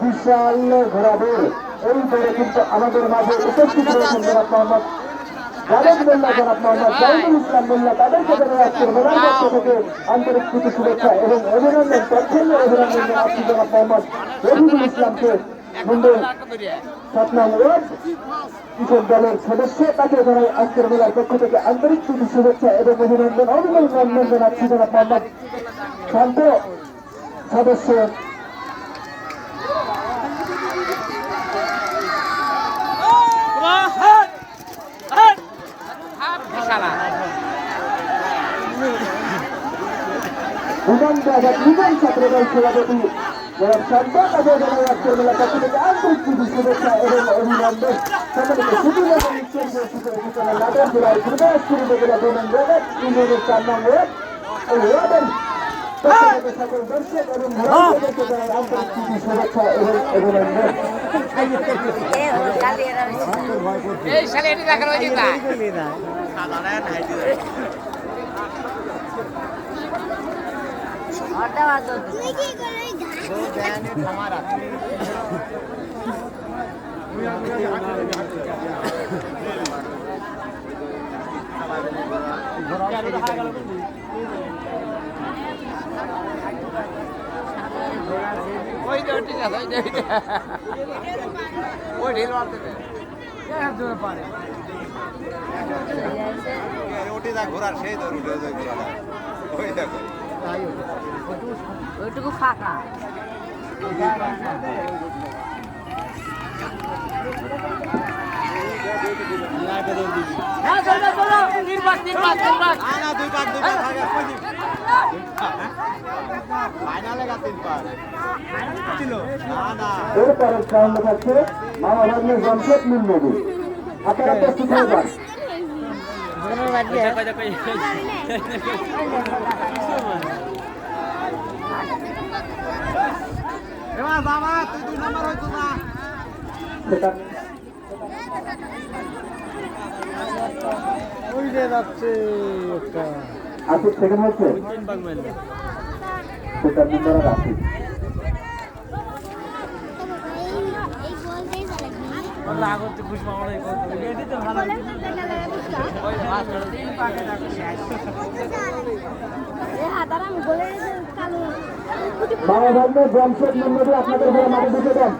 বিশাল ঘোরাদৌড় এই দৌড়ে কিন্তু আমাদের মাঝে উপস্থিত রয়েছেন জনাব মোহাম্মদ জাভেদ মোল্লা জনাব মোহাম্মদ জাহিদুল ইসলাম মোল্লা তাদেরকে জানাই আজকের মেলার পক্ষ থেকে অভিনন্দন অভিনন্দন জানাচ্ছি জনাব মোহাম্মদ রফিকুল ইসলামকে মুম্বাই সাত নং ওয়ার্ড কৃষক দলের সদস্য তাকে জানাই আজকের মেলার পক্ষ থেকে আন্তরিক প্রীতি শুভেচ্ছা এবং অভিনন্দন অভিনন্দন জানাচ্ছি জনাব মোহাম্মদ শান্ত সদস্য বিমান বাজার বিমান ছাত্রদল সভাপতি জনাব শান্ত তাকে জানাই আজকের মেলার পক্ষ থেকে আন্তরিক প্রীতি শুভেচ্ছা এবং অভিনন্দন। সম্মানিত সুদূর এবং উত্তর সূচনা নাটক জেলায় গুরুদাসপুর উপজেলা দৈনন্দিন জগৎ ইউনিয়নের চার নং এই ওয়ার্ডের সকল দর্শক এবং ভক্তদেরকে জানাই আন্তরিক প্রীতি শুভেচ্ছা এবং অভিনন্দন। এই শালে এটি দেখানো হয়েছে তাই তুই কি করে ঘাস ওই যে ঠিক আছে ওই ওই ঢিল মারতে দে। ওটি যা ঘোরার সেই ঘোরাটা। ওই দেখো। ওইটুকু ফাঁকা। এরপরের রাউন্ডে থাকছে মামা ভাগ্নে জমশেদ নীল নদী। আপনারা প্রস্তুত হয়ে যান এবার বাবা তুই দুই নাম্বার হইতো না। ওই যে যাচ্ছে একটা। আসিফ সেকেন্ড হচ্ছে তিন ভাগ মারলে সেটা নম্বর আসিফ এই বল দিয়ে চালাবি রাগ বংশের নদী আপনাদের ঘরে মাঠে দিতে দেন।